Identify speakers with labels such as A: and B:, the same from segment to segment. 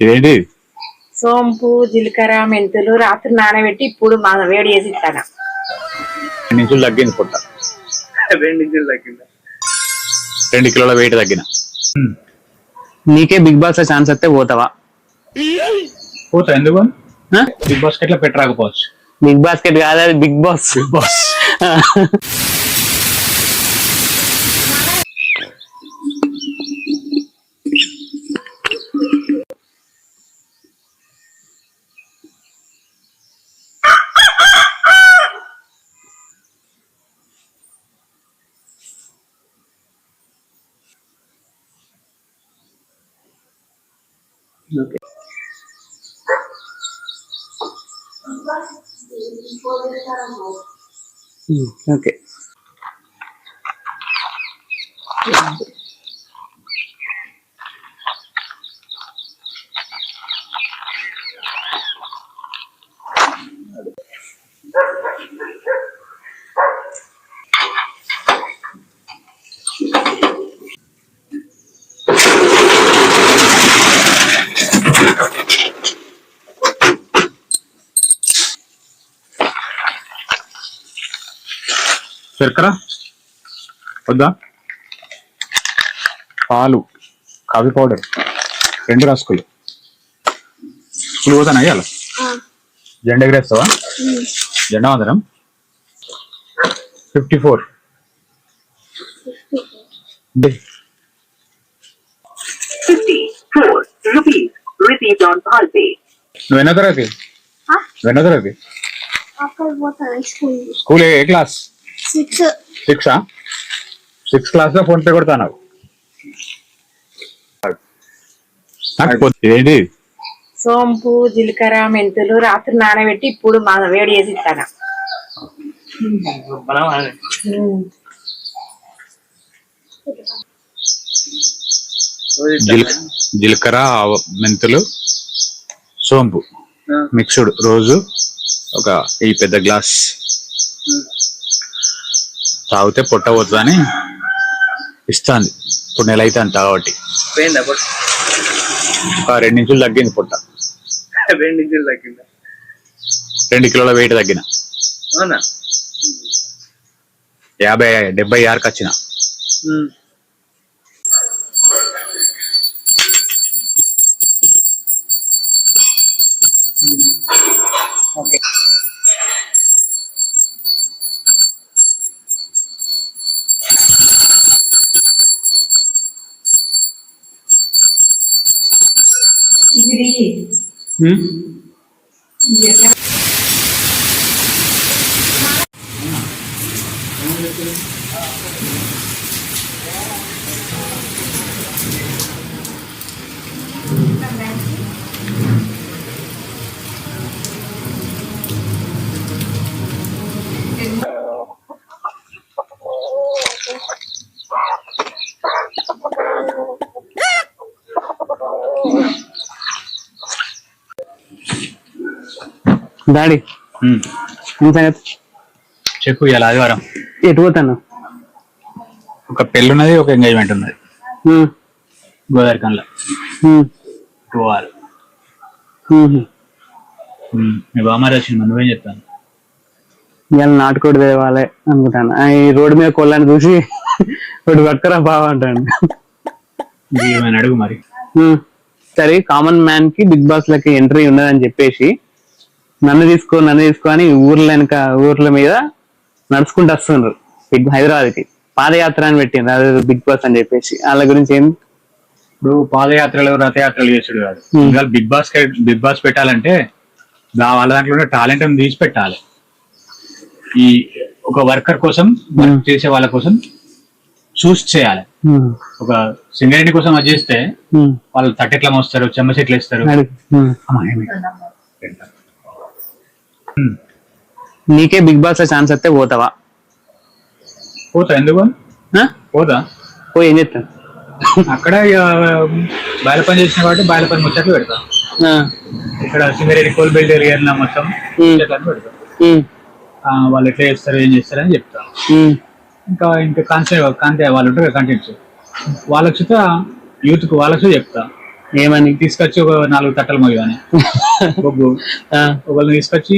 A: ఇదేంటి?
B: సోంపు జీలకర్ర మెంతులు రాత్రి నానబెట్టి ఇప్పుడు మా వేడి చేసి ఇస్తాను.
A: రెండు ఇంచులు తగ్గింది పొట్ట?
C: రెండు ఇంచులు తగ్గిందా.
A: రెండు కిలోల వెయిట్ తగ్గిన.
D: నీకే బిగ్ బాస్లో ఛాన్స్ వస్తే పోతావా?
A: పోతా ఎందుకు? బిగ్ బాస్కెట్లో పెట్టరాకపోవచ్చు.
D: బిగ్ బాస్కెట్ కాదు అది big boss. Big boss. Okay.
A: Mm, okay. Yeah. వద్దా? పాలు కాఫీ పౌడర్ రెండు రాసుకోలు ఇప్పుడు పోతాను అయ్యాల జెండా ఎగరేస్తావా? జెండా మాత్రం ఫిఫ్టీ ఫోర్. నువ్వు ఎన్నో తరగతి? ఎన్నో తరగతి?
E: స్కూల్
A: స్కూల్ ఏ క్లాస్?
E: సిక్స్
A: సిక్సా? సిక్స్ క్లాస్లో ఫోన్ పే కొడతా నాకు ఇదేంటి
B: సోంపు జీలకర్ర మెంతులు రాత్రి నానబెట్టి ఇప్పుడు మా వేడి చేసి ఇస్తాను.
A: జీలకర్ర ఆవ- మెంతులు సోంపు. మిక్స్డ్ రోజు ఒక ఈ పెద్ద గ్లాస్. తాగితే పొట్ట పోతుందని ఇస్తాంది. ఇప్పుడు నెల అయితే
C: పోయిందా పొట్ట?
A: ఒక రెండు ఇంచులు తగ్గింది పొట్ట.
C: రెండు ఇంచులు తగ్గిందా?
A: రెండు కిలోల వెయిట్ తగ్గిన.
C: అవునా?
A: యాభై డెబ్బై ఆరుకి వచ్చిన.
C: Guri.
D: Hum?
A: డాడీ.
D: ఏం సంగతి?
A: చెప్పు ఇవాళ ఆదివారం.
D: ఎటు పోతాను?
A: ఒక పెళ్ళి ఉన్నది ఒక ఎంగేజ్మెంట్ ఉన్నది. గోదావరి కన్లో
D: ఉమ్. ఉమ్.
A: మీ బామ్మారి వచ్చింది నువ్వేం చెప్తాను
D: ఇవాళ నాటుకోడి తేవాలి అనుకుంటాను. ఆ, ఈ రోడ్డు మీద కొల్లని చూసి ఒకటి పక్కరా బాగా అంటాను
A: అడుగు మరి.
D: సరే కామన్ మ్యాన్కి బిగ్ బాస్ లకి ఎంట్రీ ఉన్నదని చెప్పేసి నన్ను తీసుకో నన్ను తీసుకో అని ఊర్ల వెనక ఊర్ల మీద నడుచుకుంటూ వస్తుండ్రు. బిగ్ హైదరాబాద్కి పాదయాత్ర అని పెట్టిండ్రు. అదే బిగ్ బాస్ అని చెప్పేసి. వాళ్ళ గురించి ఏం?
A: ఇప్పుడు పాదయాత్రలు రథయాత్రలు చేసుడు కాదు. ఇవాళ బిగ్ బాస్ బిగ్ బాస్ పెట్టాలంటే వాళ్ళ దాంట్లో టాలెంట్ తీసి పెట్టాలి. ఈ ఒక వర్కర్ కోసం వర్క్ చేసే వాళ్ళ కోసం చూస్ చేయాలి. ఒక సింగరేణి కోసం అది చేస్తే వాళ్ళు తట్టెట్లా మోస్తారు చెమ్మ చెట్లు వేస్తారు
D: అడుగు. ఉమ్.
A: అమ్మా, ఏమి?
D: నీకే బిగ్ బాస్లో ఛాన్స్ వస్తే పోతావా?
A: పోతా ఎందుకు? పోతా.
D: పోయి ఏం చెప్తాను
A: అక్కడ బయల పని చేసిన కాబట్టి బయల పని ముచ్చట్లు పెడతా. ఇక్కడ సింగరేణి కోల్ బెల్ట్ ఏరియా మొత్తం. ముచ్చట్లను పెడతా. వాళ్ళు ఎట్లా చేస్తారు ఏం చేస్తారు అని చెప్తా. ఇంకా ఇంకా కాన్సే కాంతే వాళ్ళు ఉంటారు కంటెంట్స్ వాళ్ళకి యూత్కు వాళ్ళకి చెప్తా.
D: ఏమని?
A: తీసుకొచ్చి ఒక నాలుగు తట్టలు మొయ్యని బొగ్గు. ఒకరిని తీసుకొచ్చి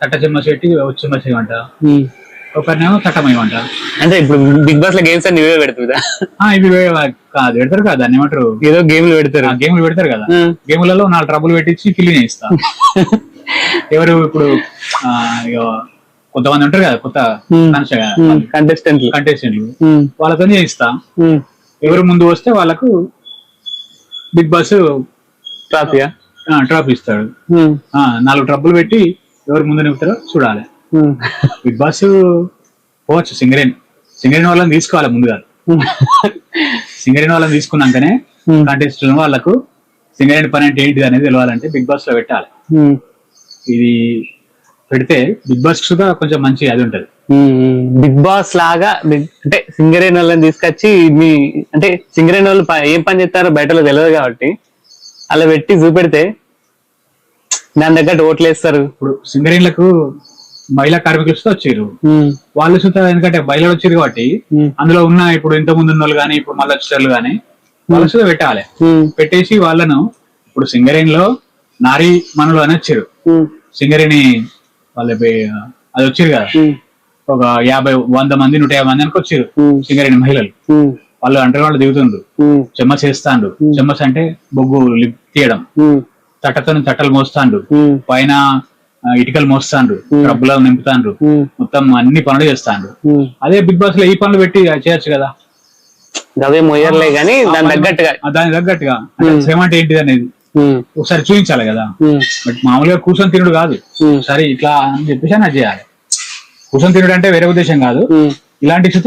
A: తట్ట చెమ్మచ పెట్టి వచ్చి చెమ్మచ చేయమంట. ఒకరినేమో తట్ట మొయ్యమంట
D: అంటే ఇప్పుడు బిగ్ బాస్లో గేమ్స్ అన్ని ఇవే పెడుతుందా
A: ఇవి కాదు పెడతారు కదా దాన్ని ఏమంటారు?
D: ఏదో గేమ్లు పెడతారు.
A: గేమ్లు పెడతారు కదా. గేములలో నాలుగు ట్రబుల్ పెట్టించి ఫిల్లింగ్ చేయిస్తా. ఎవరు ఇప్పుడు కొంతమంది ఉంటారు కదా కొత్త
D: కంటెస్టెంట్లు
A: కంటెస్టెంట్లు వాళ్ళతో చేయిస్తా. ఎవరు ముందు వస్తే వాళ్ళకు బిగ్ బాస్
D: ట్రాఫియా?
A: ట్రాప్ ఇస్తాడు. ఆ, నాలుగు ట్రబ్బులు పెట్టి ఎవరు ముందు నింపుతారో చూడాలి. బిగ్ బాస్ పోవచ్చు సింగరేణి. సింగరేణి వాళ్ళని తీసుకోవాలి ముందుగా. సింగరేణి వాళ్ళని తీసుకున్నాకనే. కంటెస్టెంట్ వాళ్ళకు సింగరేణి పని అంటే ఏంటిది అనేది తెలవాలంటే బిగ్ బాస్లో పెట్టాలి ఇది పెడితే బిగ్ బాస్ కూడా కొంచెం మంచి అది ఉంటది.
D: బిగ్ బాస్ లాగా అంటే సింగరేణి వాళ్ళని తీసుకొచ్చి మీ అంటే సింగరేణి వాళ్ళు ఏం పని చేస్తారో బయటలో తెలియదు కాబట్టి అలా పెట్టి చూపెడితే దాని తగ్గట్టు ఓట్లు వేస్తారు.
A: ఇప్పుడు సింగరేణులకు మహిళా కార్మికులు సుతా వచ్చారు. వాళ్ళు సుతా ఎందుకంటే మహిళలు వచ్చారు కాబట్టి అందులో ఉన్న ఇప్పుడు ఇంత ముందు ఉన్న వాళ్ళు కానీ ఇప్పుడు మళ్ళీ వచ్చేవాళ్ళు కానీ వాళ్ళు సుతా పెట్టాలి. పెట్టేసి వాళ్ళను ఇప్పుడు సింగరేణిలో నారీ మనులు అని వచ్చారు. సింగరేణి వాళ్ళ అది వచ్చారు కదా? ఒక యాభై వంద మంది నూట యాభై మంది వచ్చారు సింగరేణి మహిళలు. వాళ్ళు అంటర్ వాళ్ళు దిగుతుండ్రు. చెమ్మస్ వేస్తాండు చెమ్మస్ అంటే బొగ్గు లిప్ తీయడం. తట్టతో తట్టలు మోస్తాండు పైన ఇటుకలు మోస్తాండ్రు. ట్రబ్బులు నింపుతాండ్రు. మొత్తం అన్ని పనులు చేస్తాండ్రు. అదే బిగ్ బాస్లో ఈ పనులు పెట్టి చేయొచ్చు కదా?
D: అవే మొయ్యర్లే గానీ దాని తగ్గట్టుగా.
A: ఆ, దానికి తగ్గట్టుగా. అంటే శ్రమ అంటే ఏంటిది అనేది? ఒకసారి చూపించాలి కదా. బట్ మామూలుగా కూర్చొని తినుడు కాదు. సరే ఇట్లా అని చెప్పేసి అది చేయాలి. కూర్చొని తినడం అంటే వేరే ఉద్దేశం కాదు. ఇలాంటి సుత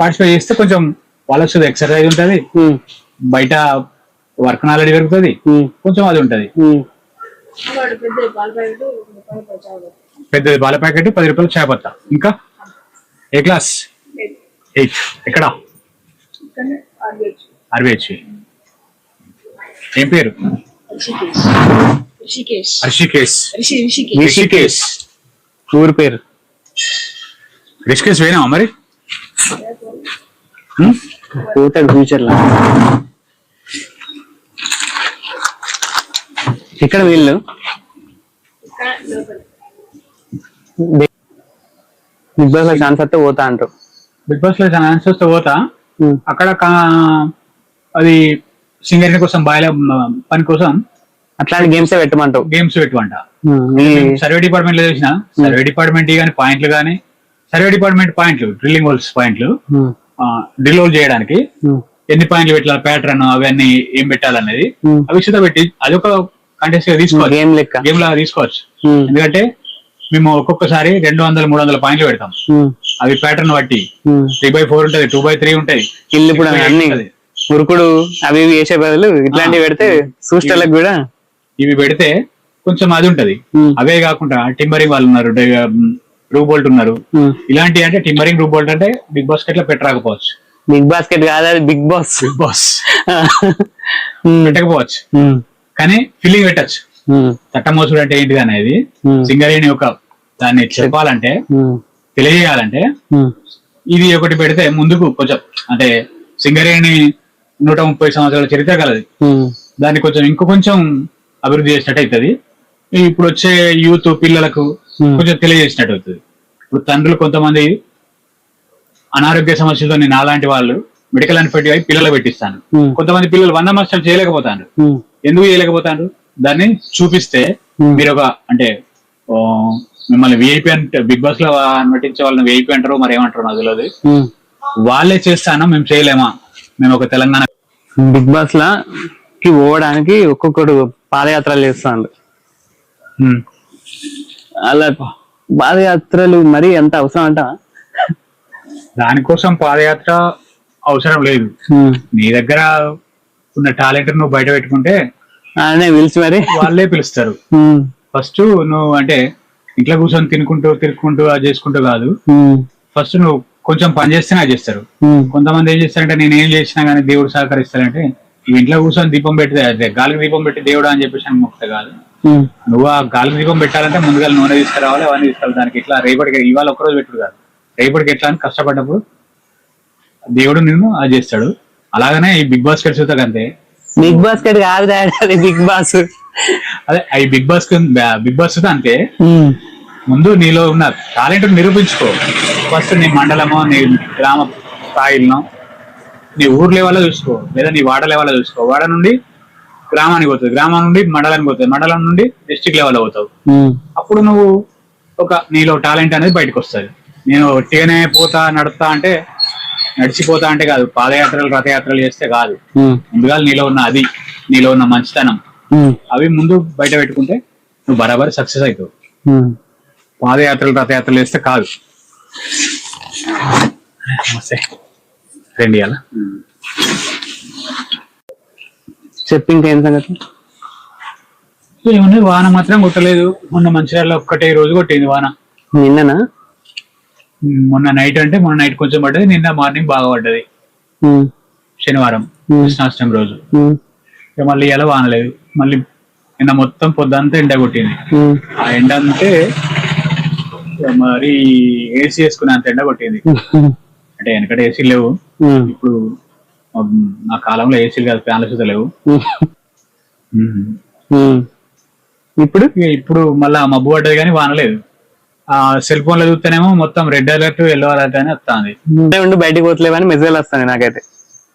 A: పార్టిసిపేట్ చేస్తే కొంచెం వాళ్ళకి ఎక్సర్సైజ్ ఉంటది. బయట వర్క్ నాలెడ్జ్ పెరుగుతుంది. కొంచెం అది ఉంటది. పెద్దది బాల ప్యాకెట్ పది రూపాయలు చాయ్ పత్తా. ఇంకా? ఏ క్లాస్? ఎయిత్ ఎక్కడ? ఆర్బిహెచ్. ఏం పేరు?
B: రిషికేష్.
D: ఊరు పేరు?
A: రిషికేష్ పోయినావా మరి?
D: పోతాడు ఫ్యూచర్లో ఇక్కడ వీళ్ళు బిగ్ బాస్లో ఛాన్స్ వస్తే పోతా అంటారు.
A: బిగ్ బాస్లో ఆన్సర్స్తో పోతా? అక్కడ అది సింగర్ కోసం బాయిల పని కోసం
D: అట్లాంటి గేమ్స్ పెట్టమంటావు?
A: గేమ్స్
D: ఈ
A: సర్వే డిపార్ట్మెంట్లో చేసిన. సర్వే డిపార్ట్మెంట్ కానీ పాయింట్లు కానీ సర్వే డిపార్ట్మెంట్ పాయింట్లు డ్రిల్లింగ్ హోల్స్ పాయింట్లు డ్రిల్ హోల్ చేయడానికి ఎన్ని పాయింట్లు పెట్టాలి ప్యాటర్న్ అవన్నీ ఏం పెట్టాలనేది. అవి పెట్టి అది ఒక కంటెస్ట్గా తీసుకోవచ్చు.
D: గేమ్ లెక్క.
A: గేమ్ లాగా తీసుకోవచ్చు. ఎందుకంటే మేము ఒక్కొక్కసారి రెండు వందల మూడు వందల పాయింట్లు పెడతాం. అవి ప్యాటర్న్ బట్టి. త్రీ బై ఫోర్ ఉంటది టూ బై త్రీ ఉంటది.
D: ఇల్లు ఇప్పుడు ఉరుకుడు అవి ఇవి వేసే బదులు ఇట్లాంటివి పెడితే సూస్టర్లకు కూడా
A: ఇవి పెడితే కొంచెం అది ఉంటది. అవే కాకుండా టింబరింగ్ వాళ్ళు ఉన్నారు రూ బోల్ట్ ఉన్నారు. ఇలాంటి అంటే టింబరింగ్ రూ బోల్ట్ అంటే బిగ్ బాస్ ఎట్లా పెట్టరాకపోవచ్చు
D: బిగ్ బాస్కెట్ కాదు అది బిగ్ బాస్.
A: Big boss. పెట్టకపోవచ్చు. కానీ ఫిల్లింగ్ పెట్టచ్చు.
D: ఉమ్,
A: చట్టమోసుడు అంటే ఏంటిది అనేది సింగరేణి ఒక దాన్ని చెప్పాలంటే తెలియజేయాలంటే ఇది ఒకటి పెడితే ముందుకు కొంచెం అంటే సింగరేణి నూట ముప్పై సంవత్సరాల చరిత్ర కలది. దాన్ని కొంచెం ఇంకో కొంచెం అభివృద్ధి చేసినట్టు అవుతుంది ఇప్పుడు వచ్చే యూత్ పిల్లలకు. కొంచెం తెలియజేసినట్టు అవుతుంది ఇప్పుడు తండ్రులు కొంతమంది అనారోగ్య సమస్యలతో నేను అలాంటి వాళ్ళు మెడికల్ అన్ఫిట్ అయి పిల్లలు పెట్టిస్తాను. కొంతమంది పిల్లలు వంద మాస్టర్లు చేయలేకపోతాను ఎందుకు చేయలేకపోతాను దాన్ని చూపిస్తే. మీరు ఒక అంటే మిమ్మల్ని విఐపి అంటే బిగ్ బాస్లో నటించే వాళ్ళని విఐపి అంటారు మరి ఏమంటారు నాకు తెలియదు. వాళ్ళే చేస్తాను మేము చేయలేమా? మేము ఒక తెలంగాణ
D: బిగ్ బాస్ లా కి పోవడానికి ఒక్కొక్కడు పాదయాత్రలు చేస్తాడు. అలా పాదయాత్రలు మరి ఎంత అవసరం అంట?
A: దానికోసం పాదయాత్ర అవసరం లేదు. నీ దగ్గర ఉన్న టాలెంట్ నువ్వు బయట పెట్టుకుంటే
D: పిలిచి మరి.
A: వాళ్ళే పిలుస్తారు. ఫస్ట్ నువ్వు అంటే ఇంట్లో కూర్చొని తినుకుంటూ తిరుక్కుంటూ అది చేసుకుంటూ కాదు. ఫస్ట్ నువ్వు కొంచెం పని చేస్తేనే అది చేస్తారు. కొంతమంది ఏం చేస్తారంటే నేను ఏం చేసినా కానీ దేవుడు సహకరిస్తారంటే ఈ ఇంట్లో కూర్చొని దీపం పెడితే గాలికి దీపం పెట్టి దేవుడు అని చెప్పేసి అని మొక్కితే కాదు. నువ్వు ఆ గాలికి దీపం పెట్టాలంటే ముందుగా నూనె తీసుకురావాలి అవన్నీ తీసుకురావాలి. దానికి ఇట్లా రేపటికి ఇవాళ ఒక్కరోజు పెట్టుడు కాదు. రేపటికి ఎట్లా అని కష్టపడ్డప్పుడు దేవుడు నిన్ను అది చేస్తాడు. అలాగనే ఈ బిగ్ బాస్ కలిసి అంతే.
D: బిగ్ బాస్కెట్ కాదు బిగ్ బాస్.
A: అదే అవి బిగ్ బాస్ బిగ్ బాస్ అంతే. ముందు నీలో ఉన్న టాలెంట్ నిరూపించుకో. ఫస్ట్ నీ మండలమో నీ గ్రామ స్థాయిలో నీ ఊరు లెవెల్లో చూసుకో. లేదా నీ వాడ లెవెల్లో చూసుకో. వాడ నుండి గ్రామానికి పోతుంది గ్రామం నుండి మండలానికి పోతుంది మండలం నుండి డిస్ట్రిక్ట్ లెవెల్లో పోతావు. అప్పుడు నువ్వు ఒక నీలో టాలెంట్ అనేది బయటకు వస్తుంది. నేను ఒట్టిగానే పోతా నడుస్తా అంటే నడిచిపోతా అంటే కాదు. పాదయాత్రలు రథయాత్రలు చేస్తే కాదు. ముందుగా నీలో ఉన్న అది నీలో ఉన్న మంచితనం. అవి ముందు బయట పెట్టుకుంటే నువ్వు బరాబర్ సక్సెస్ అవుతావు. పాదయాత్రలు రథయాత్రలు చేస్తే కాదు. రండి అలా
D: చెప్పి ఇంకేం సంగతి?
A: ఏముంది వాన మాత్రం కొట్టలేదు. మొన్న మంచిర్యాలలో ఒక్కటే రోజు కొట్టింది వాన.
D: నిన్ననా?
A: మొన్న నైట్ అంటే మొన్న నైట్ కొంచెం పడ్డది నిన్న మార్నింగ్ బాగా పడ్డది. శనివారం. కృష్ణాష్టమి రోజు. మళ్ళీ ఇలా వానలేదు మళ్ళీ నిన్న మొత్తం పొద్దంతా ఎండ కొట్టింది. ఆ ఎండ అంటే మరి ఏసీ వేసుకునే అంత ఎండ కొట్టింది అంటే వెనకట ఏసీ లేవు. ఇప్పుడు ఆ కాలంలో ఏసీలు కాదు ఫ్యాన్లు సుతా లేవు.
D: ఇప్పుడు?
A: ఇప్పుడు మళ్ళా మబ్బు పడ్డది కానీ వానలేదు ఆ సెల్ ఫోన్లో చూస్తేనేమో మొత్తం రెడ్ అలర్ట్ ఎల్లో అలర్ట్ అని వస్తుంది.
D: ఉండే బయటికి పోతలేవని మెసేజ్ వస్తాయి నాకైతే.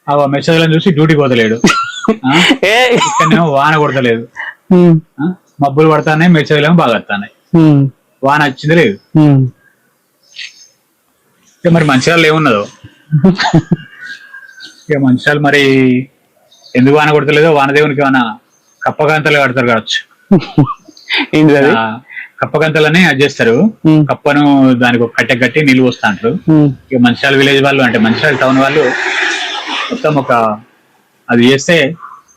A: ఆ మెసేజ్లను చూసి డ్యూటీకి పోతలేడు. ఇక్కడనేమో వాన కొడతలేదు. మబ్బులు పడతానే మెసేజ్లు ఏమో బాగా వస్తాయి వాన వచ్చింది లేదు. ఇక మరి మంచిర్యాలలో ఏమున్నదో? ఇక మంచిర్యాలు మరి ఎందుకు వాన కొడతలేదో? వానదేవునికి ఏమైనా కప్పగంతలు కడతారు కావచ్చు. కప్పగంతలని అది? చేస్తారు. కప్పను దానికి ఒక కట్టె కట్టి నిలువ వస్తా అంటారు. ఇక మంచిర్యాల విలేజ్ వాళ్ళు అంటే మంచిర్యాల టౌన్ వాళ్ళు మొత్తం ఒక అది చేస్తే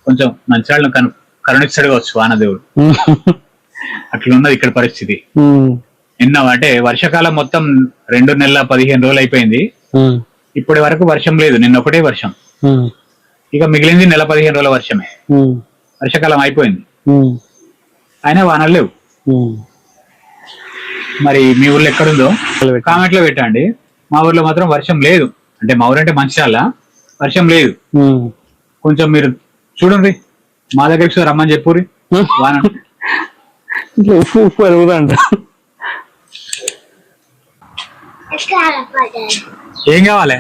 A: కొంచెం మంచిర్యాలను కను కరుణిస్తాడు కావచ్చు వానదేవుడు
D: ఉమ్,
A: అట్లా ఉన్నది ఇక్కడ పరిస్థితి. నిన్న అంటే వర్షాకాలం మొత్తం రెండు నెలల పదిహేను రోజులు అయిపోయింది. ఇప్పటి వరకు వర్షం లేదు. నిన్న ఒకటే వర్షం. ఇక మిగిలింది నెల పదిహేను రోజుల వర్షమే. వర్షాకాలం అయిపోయింది. అయినా వానలు లేవు. మరి మీ ఊర్లో ఎక్కడుందో కామెంట్లో పెట్టండి. మా ఊర్లో మాత్రం వర్షం లేదు. అంటే మా ఊరంటే మంచిర్యాల. వర్షం లేదు. కొంచెం మీరు చూడండి. మా దగ్గరికి రమ్మని చెప్పుర్రి. వాన
D: ఇట్లా ఉప్పు ఉప్పు
E: పడ్డారు
A: ఏం కావాలి?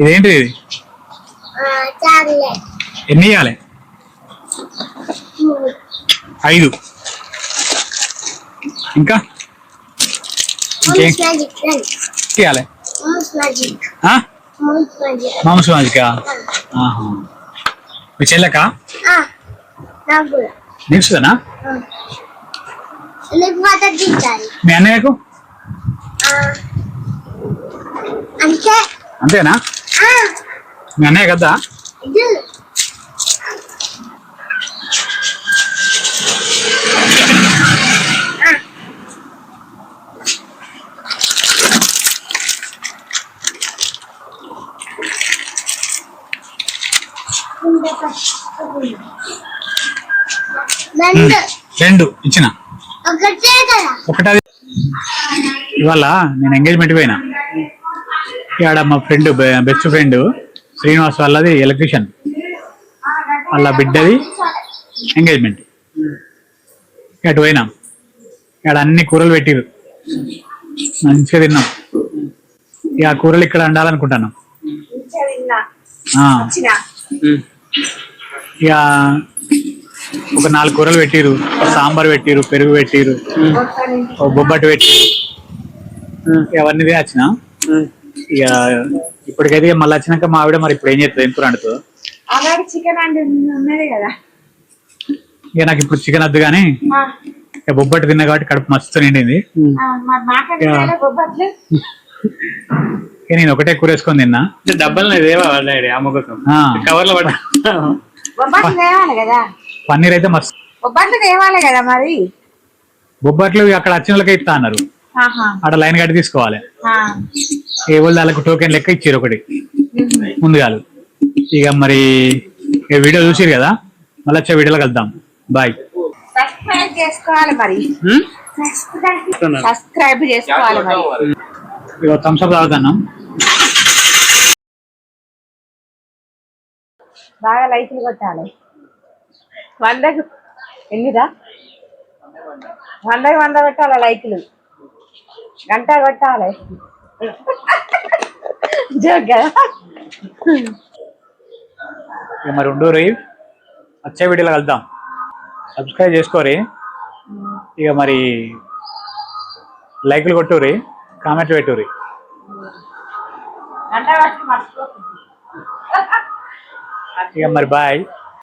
A: ఇదేంటి ఇది. ఎన్ని ఇవ్వాలి ఐదు. ఇంకా? ఇంకేం? ఇవ్వాలి మాంసం ఆహా. మీ చెల్లెక?
E: తింటారు
A: మీ అన్నయ్యకు? అంతేనా? మీ అన్నయ్య కదా
E: ఇది రెండు.
A: ఇచ్చిన.
E: ఒకటే
A: ఇవాళ నేను ఎంగేజ్మెంట్ పోయినా. ఇక్కడ మా ఫ్రెండ్ బెస్ట్ ఫ్రెండ్ శ్రీనివాస్ వాళ్ళది ఎలక్ట్రీషియన్. వాళ్ళ బిడ్డది ఎంగేజ్మెంట్ అటు పోయినాం. ఇక్కడ అన్ని కూరలు పెట్టిరు. మంచిగా తిన్నాం. ఇక ఆ కూరలు ఇక్కడ వండాలనుకుంటాను
B: మంచిగా తిన్నా.
A: ఆ,
B: వచ్చినా.
A: ఇక ఒక నాలుగు కూరలు పెట్టిరు సాంబార్ పెట్టిరు పెరుగు పెట్టిరు ఓ బొబ్బట్టు పెట్టి ఇక అవన్నీ తినచ్చిన? ఇక ఇప్పటికైతే మళ్ళీ వచ్చినాక మా ఆవిడ మరి ఇప్పుడు ఏం చేస్తుంది ఎంత వండుతుందో?
B: అలాగే చికెన్ అంటే ఉన్నది కదా.
A: ఇక నాకు ఇప్పుడు చికెన్ వద్దు కానీ బొబ్బట్టు తిన్నా కాబట్టి కడుపు మస్తు నిండింది. నేను ఒకటే కూర వేసుకొని తిన్నా.
D: డబ్బలు ఇదేవా డాడీ అమ్మ కోసం?
A: ఆ,
D: కవర్లో పడ్డా
A: పన్నీర్ అయితే మస్తు.
B: బొబ్బట్లు తేవాలి కదా మరి?
A: బొబ్బట్లు అక్కడ వచ్చిన వాళ్ళకే ఇస్తా అన్నారు. అక్కడ లైన్ కట్టి తీసుకోవాలి. ఏ వాళ్ళు వాళ్ళకి టోకెన్ లెక్క ఇచ్చారు ఒకటి. ముందుగాలు ఇక మరి వీడియో చూసిరు కదా? మళ్ళీ వచ్చే వీడియోలో కలుద్దాం. బాయ్.
B: సబ్స్క్రైబ్ చేసుకోవాలి మరి. సబ్స్క్రైబ్ చేసుకోవాలి మరి.
A: ఇక థమ్స్అప్ తాగుతున్నాం.
B: బాగా లైకులు కొట్టాలి. వందకు ఎన్నిరా? వందకి వంద పెట్టాలి లైకులు? గంట కొట్టాలి? జోక్?
A: మరి ఉండూరి వచ్చే వీడియోలో కలుద్దాం. సబ్స్క్రైబ్ చేసుకోరి ఇక మరి లైకులు కొట్టురి కామెంట్లు పెట్టురి ఇక మరి బాయ్.